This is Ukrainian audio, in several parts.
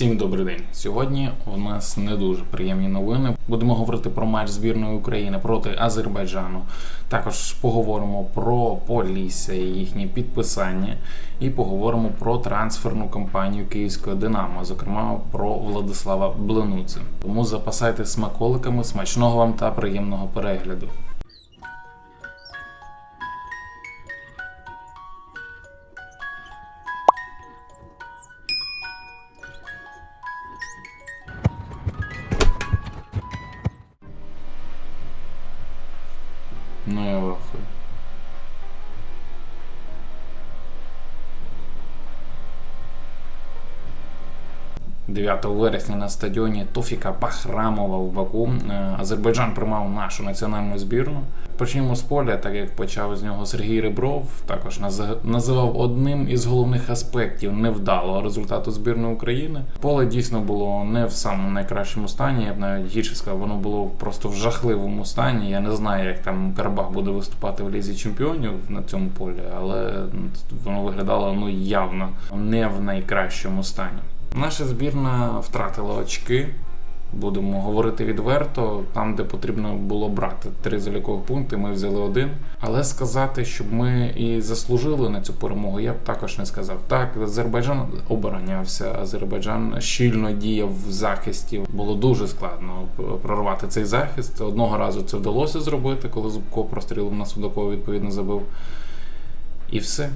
Всім добрий день. Сьогодні у нас не дуже приємні новини. Будемо говорити про матч збірної України проти Азербайджану. Також поговоримо про Полісся і їхнє підписання, і поговоримо про трансферну кампанію Київського Динамо, зокрема про Владислава Бленуци. Тому запасайте смаколиками, смачного вам та приємного перегляду. 9 вересня на стадіоні Тофіка Бахрамова в Баку е, Азербайджан приймав нашу національну збірну. Почнімо з поля, так як почав з нього Сергій Ребров, також наз- називав одним із головних аспектів невдалого результату збірної України. Поле дійсно було не в самому найкращому стані. Я б навіть гірше сказав, воно було просто в жахливому стані. Я не знаю, як там Карабах буде виступати в лізі чемпіонів на цьому полі, але воно виглядало ну явно не в найкращому стані. Наша збірна втратила очки. Будемо говорити відверто, там, де потрібно було брати три залікових пункти, ми взяли один. Але сказати, щоб ми і заслужили на цю перемогу, я б також не сказав. Так, Азербайджан оборонявся, Азербайджан щільно діяв в захисті. Було дуже складно прорвати цей захист. Одного разу це вдалося зробити, коли Зубко прострілив на Судакова, відповідно забив. І все.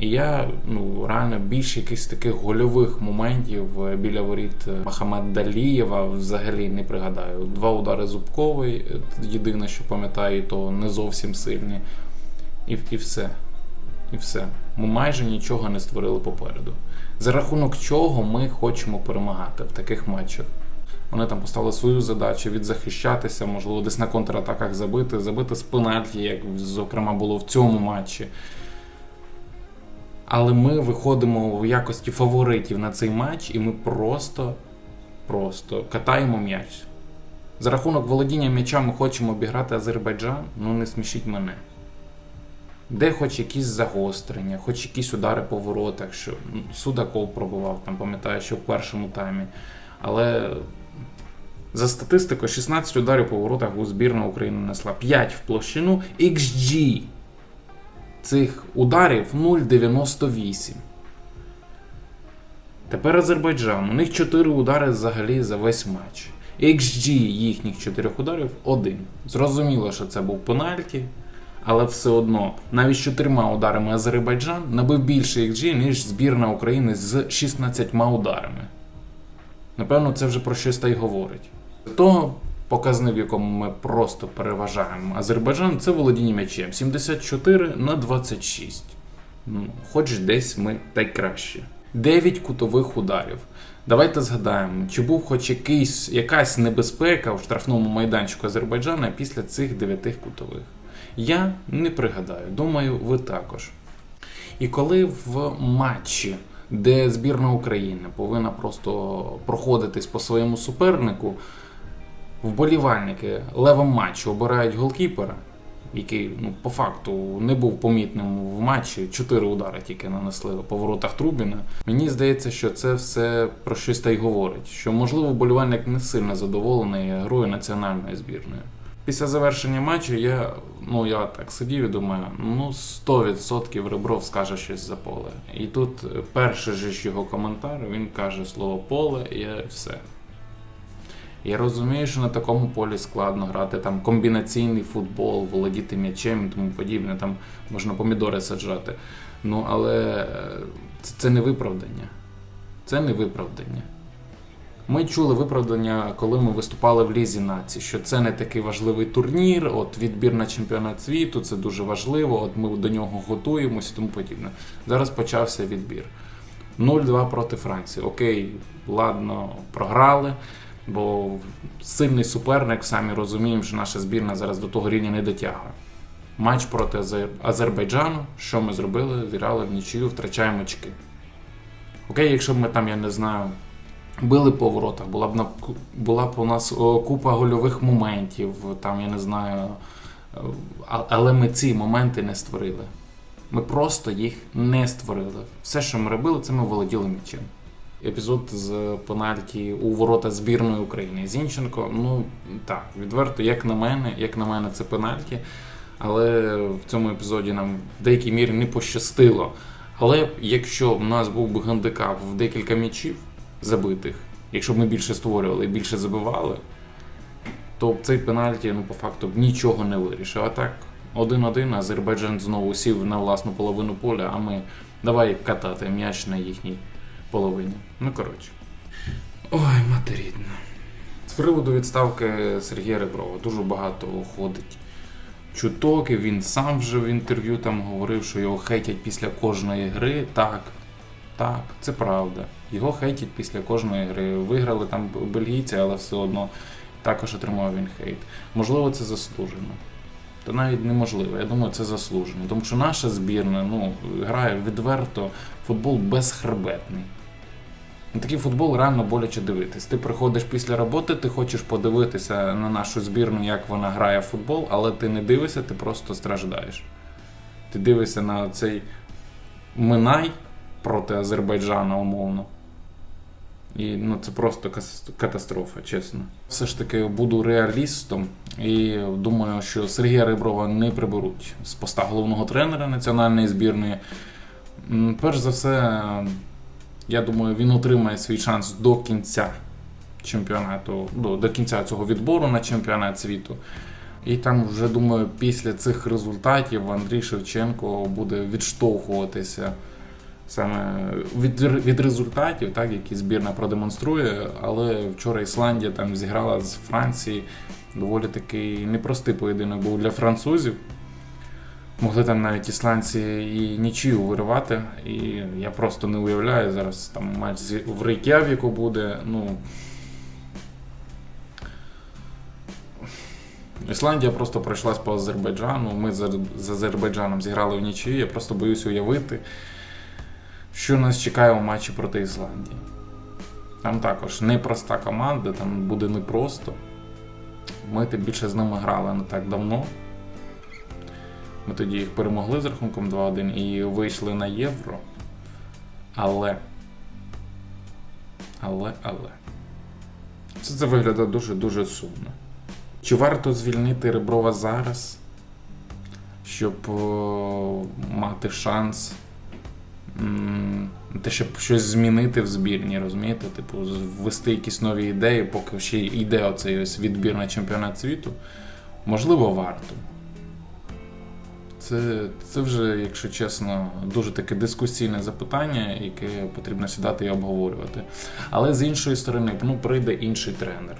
І я ну реально більше якихось таких гольових моментів е, біля воріт е, Махамед Далієва взагалі не пригадаю. Два удари Зубковий, е, єдине, що пам'ятаю, то не зовсім сильні. І, і все. І все. Ми майже нічого не створили попереду. За рахунок чого ми хочемо перемагати в таких матчах. Вони там поставили свою задачу відзахищатися, можливо, десь на контратаках забити, забити з пенальті, як зокрема було в цьому матчі. Але ми виходимо в якості фаворитів на цей матч, і ми просто, просто катаємо м'яч. За рахунок володіння м'яча ми хочемо обіграти Азербайджан, ну не смішіть мене. Де хоч якісь загострення, хоч якісь удари по воротах, що Судаков пробував, там пам'ятаю, що в першому таймі. Але за статистикою 16 ударів по воротах у збірна України несла 5 в площину XG цих ударів 0,98. Тепер Азербайджан. У них 4 удари взагалі за весь матч. XG їхніх 4 ударів 1. Зрозуміло, що це був пенальті, але все одно, навіть з 4 ударами Азербайджан набив більше XG, ніж збірна України з 16 ударами. Напевно, це вже про щось та й говорить. Того показник, в якому ми просто переважаємо Азербайджан, це володіння м'ячем 74 на 26. Ну, хоч десь ми та й краще. 9 кутових ударів. Давайте згадаємо, чи був хоч якийсь, якась небезпека в штрафному майданчику Азербайджана після цих 9 кутових. Я не пригадаю, думаю, ви також. І коли в матчі, де збірна України повинна просто проходитись по своєму супернику, вболівальники левом матчу обирають голкіпера, який ну, по факту не був помітним в матчі, чотири удари тільки нанесли по воротах Трубіна. Мені здається, що це все про щось та й говорить. Що можливо вболівальник не сильно задоволений грою національної збірної. Після завершення матчу я, ну я так сидів і думаю, ну 100% Ребров скаже щось за поле. І тут перший же ж його коментар, він каже слово поле і все. Я розумію, що на такому полі складно грати там комбінаційний футбол, володіти м'ячем і тому подібне, там можна помідори саджати. Ну, але е, це, це не виправдання. Це не виправдання. Ми чули виправдання, коли ми виступали в Лізі націй, що це не такий важливий турнір, от відбір на чемпіонат світу, це дуже важливо, от ми до нього готуємося і тому подібне. Зараз почався відбір. 0-2 проти Франції. Окей, ладно, програли. Бо сильний суперник, самі розуміємо, що наша збірна зараз до того рівня не дотягує. Матч проти Азер- Азербайджану. Що ми зробили? Зіграли в нічию, втрачаємо очки. Окей, якщо б ми там, я не знаю, били по воротах, була б на була б у нас купа гольових моментів, там, я не знаю. Але ми ці моменти не створили. Ми просто їх не створили. Все, що ми робили, це ми володіли м'ячем. Епізод з пенальті у ворота збірної України. Зінченко, ну так, відверто, як на мене, як на мене, це пенальті. Але в цьому епізоді нам в деякій мірі не пощастило. Але якщо в нас був би гандикап в декілька м'ячів забитих, якщо б ми більше створювали і більше забивали, то цей пенальті, ну, по факту, б нічого не вирішив. А так, один-один, Азербайджан знову сів на власну половину поля, а ми давай катати м'яч на їхній половині. Ну, коротше. Ой, матерідна. З приводу відставки Сергія Реброва дуже багато ходить чуток, і він сам вже в інтерв'ю там говорив, що його хейтять після кожної гри. Так, так, це правда. Його хейтять після кожної гри. Виграли там бельгійці, але все одно також отримав він хейт. Можливо, це заслужено. Та навіть неможливо. Я думаю, це заслужено. Тому що наша збірна ну, грає відверто футбол безхребетний. На такий футбол реально боляче дивитись. Ти приходиш після роботи, ти хочеш подивитися на нашу збірну, як вона грає в футбол, але ти не дивишся, ти просто страждаєш. Ти дивишся на цей Минай проти Азербайджана, умовно. І ну, це просто катастрофа, чесно. Все ж таки буду реалістом і думаю, що Сергія Реброва не приберуть з поста головного тренера національної збірної. Перш за все, я думаю, він отримає свій шанс до кінця чемпіонату, до, до кінця цього відбору на чемпіонат світу. І там вже думаю, після цих результатів Андрій Шевченко буде відштовхуватися саме від, від результатів, так, які збірна продемонструє. Але вчора Ісландія там зіграла з Франції. Доволі такий непростий поєдинок був для французів. Могли там навіть ісландці і нічию виривати. І я просто не уявляю зараз там матч в Рейкявіку буде. Ну. Ісландія просто пройшлась по Азербайджану. Ми з Азербайджаном зіграли в нічию. Я просто боюсь уявити, що нас чекає у матчі проти Ісландії. Там також непроста команда, там буде непросто. Ми тим більше з ними грали не так давно. Ми тоді їх перемогли з рахунком 2-1 і вийшли на євро. Але. Але, але. Все це виглядає дуже-дуже сумно. Чи варто звільнити Реброва зараз, щоб о, мати шанс м, те, щоб щось змінити в збірні, розумієте? Типу, ввести якісь нові ідеї, поки ще йде оцей ось відбір на чемпіонат світу? Можливо, варто. Це, це вже, якщо чесно, дуже таке дискусійне запитання, яке потрібно сідати і обговорювати. Але з іншої сторони, ну, прийде інший тренер.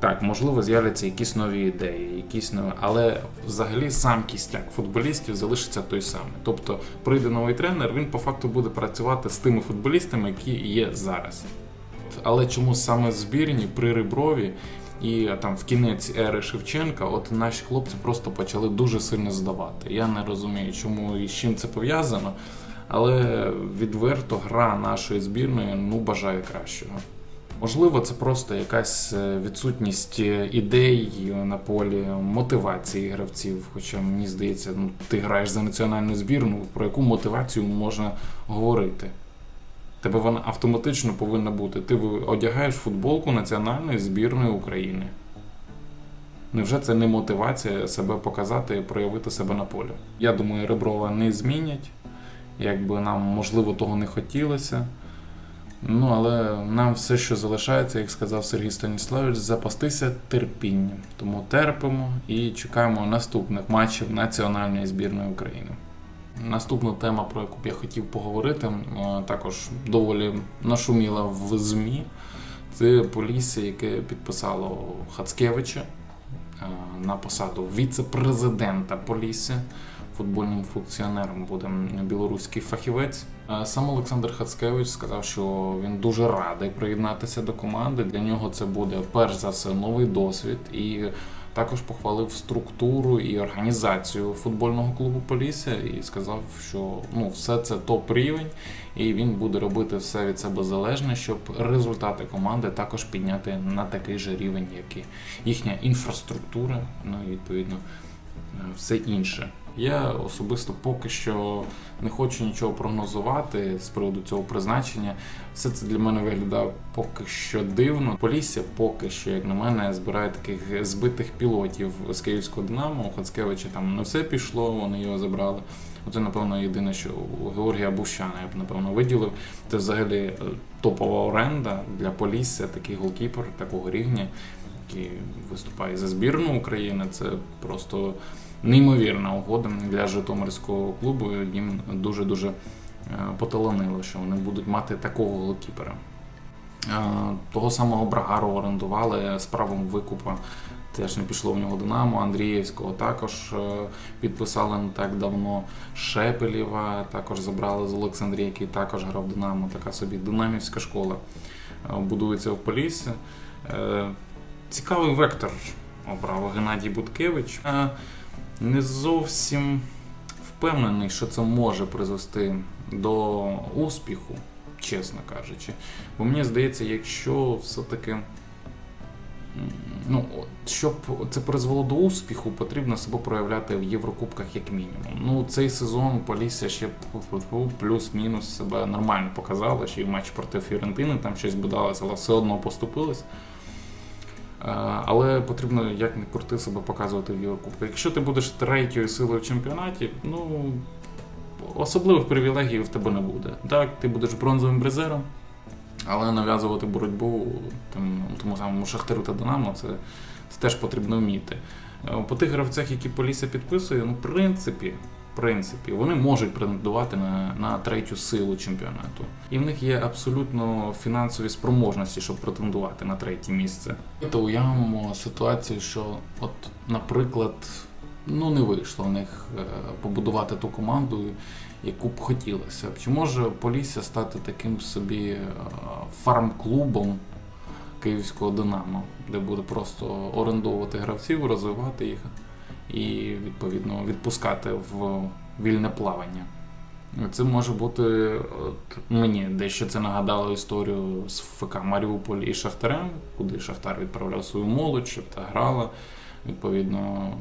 Так, можливо, з'являться якісь нові ідеї, якісь нові, але взагалі сам кістяк футболістів залишиться той самий. Тобто прийде новий тренер, він по факту буде працювати з тими футболістами, які є зараз. Але чому саме збірні при Риброві і там в кінець ери Шевченка, от наші хлопці просто почали дуже сильно здавати. Я не розумію, чому і з чим це пов'язано, але відверто гра нашої збірної ну бажає кращого. Можливо, це просто якась е, відсутність е, ідей на полі, мотивації гравців. Хоча мені здається, ну ти граєш за національну збірну, про яку мотивацію можна говорити? Тебе вона автоматично повинна бути. Ти одягаєш футболку національної збірної України. Невже це не мотивація себе показати і проявити себе на полі? Я думаю, Реброва не змінять. Якби нам можливо того не хотілося. Ну, але нам все, що залишається, як сказав Сергій Станіславович, запастися терпінням. Тому терпимо і чекаємо наступних матчів національної збірної України. Наступна тема, про яку б я хотів поговорити, е, також доволі нашуміла в ЗМІ. Це Полісся, яке підписало Хацкевича е, на посаду віце-президента Полісся. Футбольним функціонером буде білоруський фахівець. Е, Сам Олександр Хацкевич сказав, що він дуже радий приєднатися до команди. Для нього це буде перш за все новий досвід і також похвалив структуру і організацію футбольного клубу Полісся і сказав, що ну все це топ рівень, і він буде робити все від себе залежне, щоб результати команди також підняти на такий же рівень, як і їхня інфраструктура, ну і відповідно е, все інше. Я особисто поки що не хочу нічого прогнозувати з приводу цього призначення. Все це для мене виглядає поки що дивно. Полісся поки що, як на мене, збирає таких збитих пілотів з київського Динамо. У Хацкевича там не все пішло, вони його забрали. Оце, напевно, єдине, що у Георгія Бущана я б напевно виділив. Це взагалі е, топова оренда для Полісся, такий голкіпер такого рівня, який виступає за збірну України. Це просто неймовірна угода для Житомирського клубу. Їм дуже дуже поталанило, що вони будуть мати такого голкіпера. Е, Того самого Брагару орендували з правом викупа. Теж не пішло в нього Динамо, Андріївського також е, підписали не так давно. Шепелєва також забрали з Олександрії, який також грав Динамо. Така собі динамівська школа е, будується в Поліссі. Цікавий вектор обрав Геннадій Буткевич. Е, Не зовсім впевнений, що це може призвести до успіху, чесно кажучи. Бо мені здається, якщо все-таки. Ну, щоб це призвело до успіху, потрібно себе проявляти в Єврокубках як мінімум. Ну, цей сезон Полісся ще плюс-мінус себе нормально показала, ще й матч проти Фіорентини там щось бодалось, але все одно поступилось. Е, Але потрібно як не крути себе показувати в Єврокубках. Якщо ти будеш третьою силою в чемпіонаті, ну особливих привілегій в тебе не буде. Так, ти будеш бронзовим призером, але нав'язувати боротьбу там, тому самому Шахтарю та Динамо це, це теж потрібно вміти. Е, По тих гравцях, які Полісся підписує, ну, в принципі, принципі, вони можуть претендувати на, на третю силу чемпіонату. І в них є абсолютно фінансові спроможності, щоб претендувати на третє місце. То уявимо ситуацію, що, от, наприклад, ну не вийшло в них е, побудувати ту команду, яку б хотілося. Чи може Полісся стати таким собі е, фарм-клубом київського Динамо, де буде просто орендовувати гравців, розвивати їх і відповідно відпускати в вільне плавання. Це може бути от, мені дещо це нагадало історію з ФК Маріуполь і Шахтарем, куди Шахтар відправляв свою молодь, щоб та грала відповідно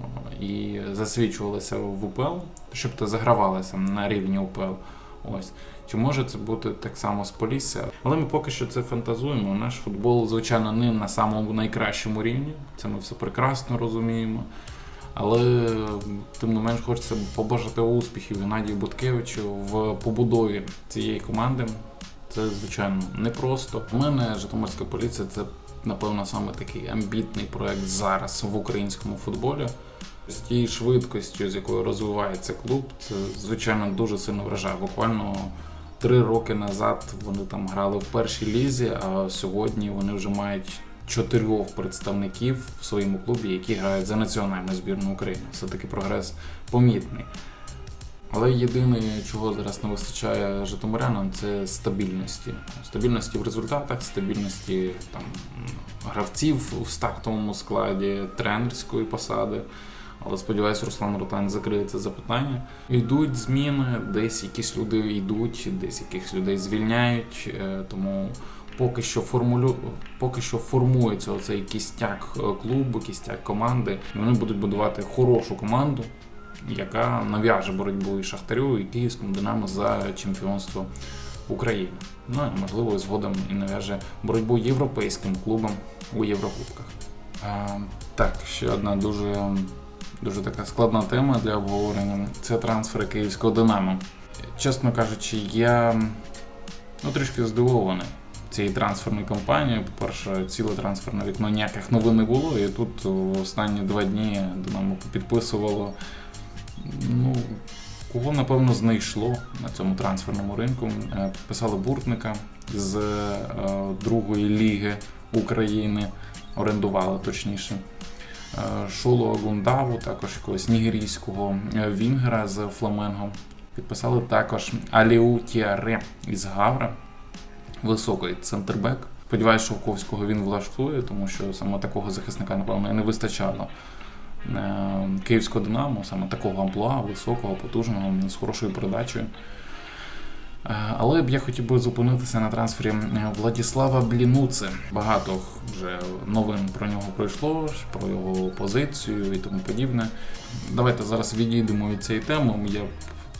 і засвідчувалася в УПЛ, щоб та загравалася на рівні УПЛ. Ось. Чи може це бути так само з Полісся? Але ми поки що це фантазуємо. Наш футбол, звичайно, не на самому найкращому рівні. Це ми все прекрасно розуміємо. Але тим не менш хочеться побажати успіхів Геннадію Буткевичу в побудові цієї команди. Це, звичайно, непросто. У мене Житомирська поліція це, напевно, саме такий амбітний проект зараз в українському футболі. З тією швидкістю, з якою розвивається клуб, це звичайно дуже сильно вражає. Буквально три роки назад вони там грали в першій лізі, а сьогодні вони вже мають чотирьох представників в своєму клубі, які грають за національну збірну України. Все таки прогрес помітний. Але єдине, чого зараз не вистачає житомирянам, це стабільності. Стабільності в результатах, стабільності там гравців в стартовому складі, тренерської посади. Але сподіваюся, Руслан Ротань закриє це запитання. Йдуть зміни, десь якісь люди йдуть, десь якихось людей звільняють. е, Тому поки що формулю... поки що формується оцей кістяк е, клубу, кістяк команди. Вони будуть будувати хорошу команду, яка нав'яже боротьбу і Шахтарю, і Київському Динамо за чемпіонство України. Ну і можливо згодом і нав'яже боротьбу європейським клубам у Єврокубках. Е, так, ще одна дуже, дуже така складна тема для обговорення це трансфери київського Динамо. Чесно кажучи, я ну, трішки здивований цією трансферною кампанією. По-перше, ціле трансферне вікно ніяких новин не було, і тут в останні два дні Динамо підписувало. Ну, кого напевно знайшло на цьому трансферному ринку. Е, Підписали Буртника з е, другої ліги України, орендували точніше. Е, Шоло Гундаву, також якогось нігерійського е, Вінгера з Фламенго. Підписали також Аліу Тіаре із Гавра, високий центрбек. Сподіваюсь, що Ковського він влаштує, тому що саме такого захисника, напевно, не вистачало. Е, Київського Динамо, саме такого амплуа, високого, потужного, з хорошою передачею. Е, Але б я хотів би зупинитися на трансфері е, Владіслава Блінуци. Багато вже новин про нього пройшло, про його позицію і тому подібне. Давайте зараз відійдемо від цієї теми. Я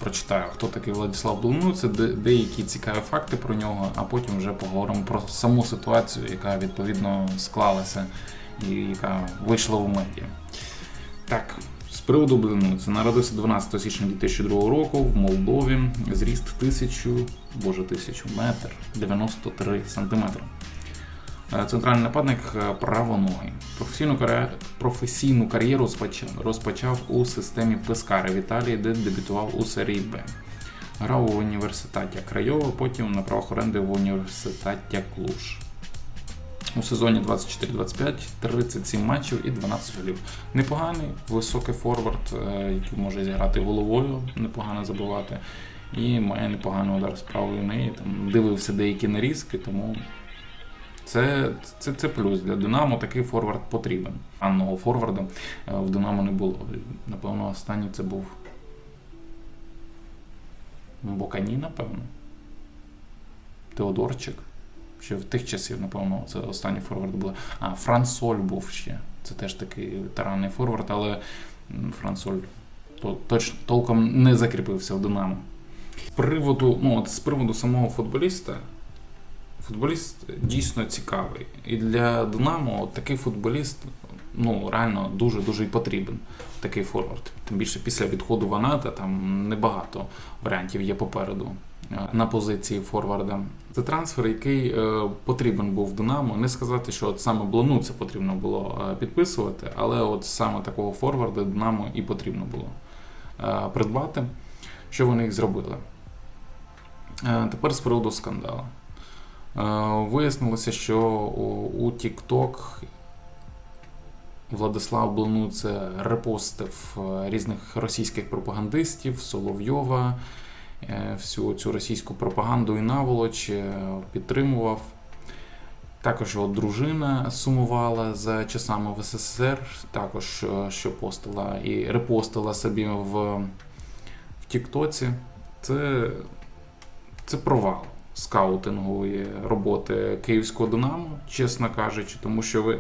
прочитаю, хто такий Владіслав Блинуци, де- деякі цікаві факти про нього, а потім вже поговоримо про саму ситуацію, яка відповідно склалася і яка вийшла в медіа. Так, з приводу Блинуци. Народився 12 січня 2002 року в Молдові. Зріст 1000, боже, 1000 метр 93 сантиметри. Е, Центральний нападник е, правоногий. Професійну, кар'єру, професійну кар'єру розпочав, у системі Пескари в Італії, де дебютував у серії Б. Грав у університеті Крайова, потім на правах оренди в університеті Клуж. У сезоні 24-25 37 матчів і 12 голів. Непоганий, високий форвард, е, який може зіграти головою, непогано забивати. І має непоганий удар з правої неї. Там дивився деякі нарізки, тому це, це, це плюс для Динамо. Такий форвард потрібен. Анного форварда е, в Динамо не було. Напевно, останній це був Бокані, напевно. Теодорчик. Ще в тих часів, напевно, це останній форвард був. А, Франсоль був ще. Це теж такий таранний форвард, але Франсоль то, точ, толком не закріпився в Динамо. З приводу, ну, от з приводу самого футболіста, футболіст дійсно цікавий. І для Динамо такий футболіст ну, реально дуже-дуже й потрібен. Такий форвард. Тим більше після відходу Ваната там небагато варіантів є попереду е, на позиції форварда. Це трансфер, який е, потрібен був Динамо. Не сказати, що от саме Блону це потрібно було е, підписувати, але от саме такого форварда Динамо і потрібно було придбати. Що вони і зробили? Тепер з приводу скандалу. Е, Вияснилося, що у- TikTok Владислав Блануце репостив е, різних російських пропагандистів, Соловйова, е, всю цю російську пропаганду і наволоч підтримував. Також його дружина сумувала за часами в СССР, також що постила і репостила собі в, в Тіктоці. Це, це провал скаутингової роботи київського Динамо, чесно кажучи, тому що ви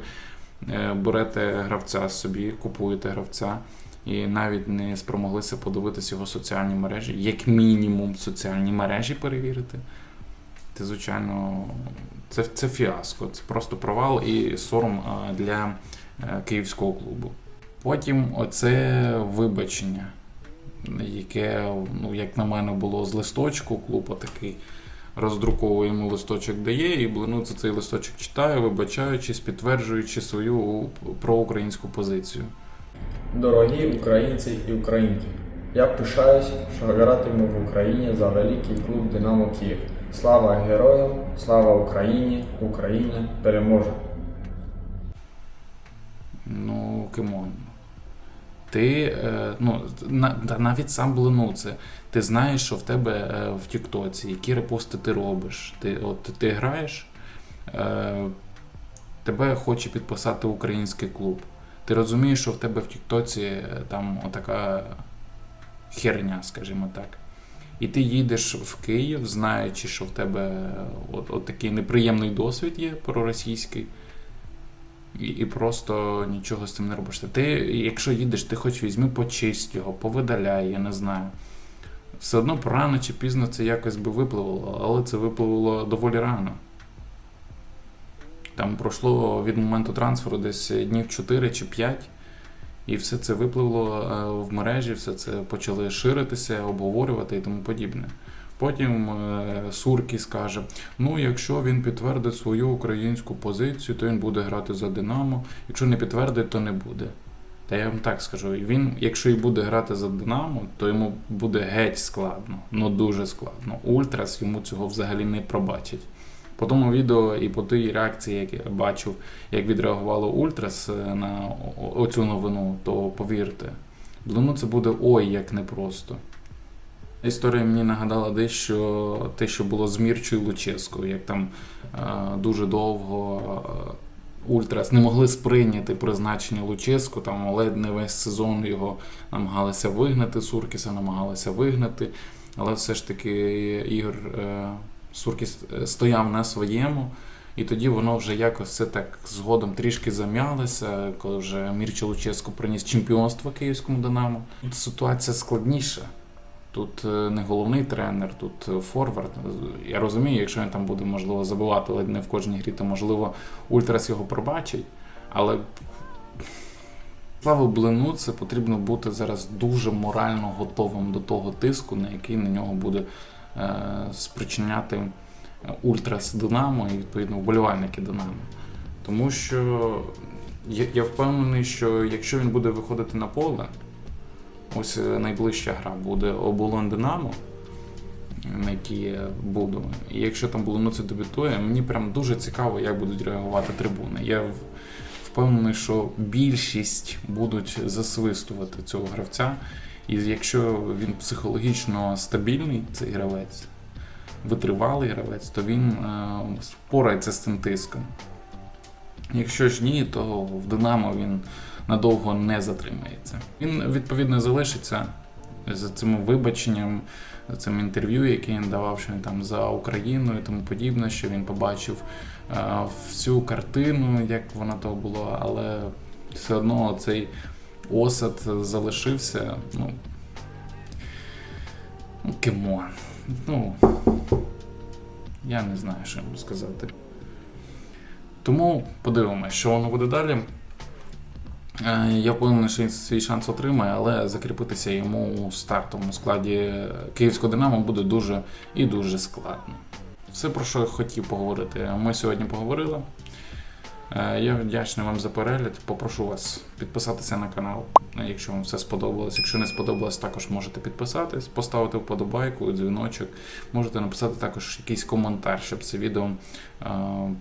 е, берете гравця собі, купуєте гравця і навіть не спромоглися подивитися його соціальні мережі, як мінімум соціальні мережі перевірити. Це, звичайно, це, це фіаско, це просто провал і сором е, для е, київського клубу. Потім оце вибачення, яке, ну, як на мене, було з листочку, клуб такий роздруковує йому листочок дає, і Блинуце цей листочок читає, вибачаючись, підтверджуючи свою проукраїнську позицію. Дорогі українці і українки, я пишаюсь, що гратиму в Україні за великий клуб Динамо Київ. Слава героям, слава Україні, Україна переможе. Ну, кимон. Ти, е, ну, навіть сам Блинуце, ти знаєш, що в тебе е, в Тіктоці, які репости ти робиш. Ти, от, ти граєш, е, тебе хоче підписати український клуб. Ти розумієш, що в тебе в Тіктоці там отака херня, скажімо так. І ти їдеш в Київ, знаючи, що в тебе от, от такий неприємний досвід є проросійський. І, і просто нічого з цим не робиш. Ти, якщо їдеш, ти хоч візьми, почисть його, повидаляй, я не знаю. Все одно рано чи пізно це якось би випливало, але це випливало доволі рано. Там пройшло від моменту трансферу десь днів 4 чи 5, і все це випливло е, в мережі, все це почали ширитися, обговорювати і тому подібне. Потім е, Суркі скаже: ну, якщо він підтвердить свою українську позицію, то він буде грати за Динамо. Якщо не підтвердить, то не буде. Та я вам так скажу, він, якщо і буде грати за Динамо, то йому буде геть складно, ну дуже складно. Ультрас йому цього взагалі не пробачить. По тому відео і по тій реакції, як я бачив, як відреагувало Ультрас е, на оцю новину, то повірте, Блину це буде ой як непросто. Історія мені нагадала дещо те, що було з Мірчою Луческою, як там е, дуже довго е, Ультрас не могли сприйняти призначення Луческу, там ледь не весь сезон його намагалися вигнати, Суркіса намагалися вигнати. Але все ж таки Ігор е, Суркіс стояв на своєму. І тоді воно вже якось все так згодом трішки зам'ялося, коли вже Мірча Луческо приніс чемпіонство київському Динамо. Ситуація складніша. Тут е, не головний тренер, тут е, форвард. Я розумію, якщо він там буде можливо забивати ледь не в кожній грі, то можливо Ультрас його пробачить. Але Славу Блину це потрібно бути зараз дуже морально готовим до того тиску, на який на нього буде е, спричиняти Ультрас Динамо і відповідно вболівальники Динамо. Тому що я, я впевнений, що якщо він буде виходити на поле, ось е, найближча гра буде оболон Динамо, на якій я буду. І якщо там Блинуци дебютує, мені прям дуже цікаво, як будуть реагувати трибуни. Я впевнений, що більшість будуть засвистувати цього гравця. І якщо він психологічно стабільний, цей гравець, витривалий гравець, то він е, впорається з цим тиском. Якщо ж ні, то в Динамо він надовго не затримається. Він відповідно залишиться за цим вибаченням, за цим інтерв'ю, яке він давав, що він там за Україну і тому подібне, що він побачив е, всю картину, як вона то було, але все одно цей осад залишився. Ну, ну кемон. Ну, я не знаю, що йому сказати. Тому подивимося, що воно буде далі. Е, Я впевнений, що він свій шанс отримає, але закріпитися йому у стартовому складі Київського Динамо буде дуже і дуже складно. Все, про що я хотів поговорити, ми сьогодні поговорили. Е, Я вдячний вам за перегляд. Попрошу вас підписатися на канал, якщо вам все сподобалось. Якщо не сподобалось, також можете підписатись, поставити вподобайку, дзвіночок. Можете написати також якийсь коментар, щоб це відео е,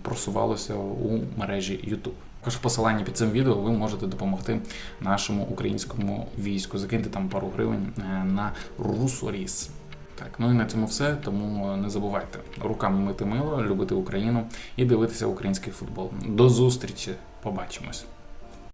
просувалося у мережі YouTube. Також в посиланні під цим відео ви можете допомогти нашому українському війську. Закиньте там пару гривень е, на Русоріс. Так, ну і на цьому все. Тому е, не забувайте руками мити мило, любити Україну і дивитися український футбол. До зустрічі! Побачимось!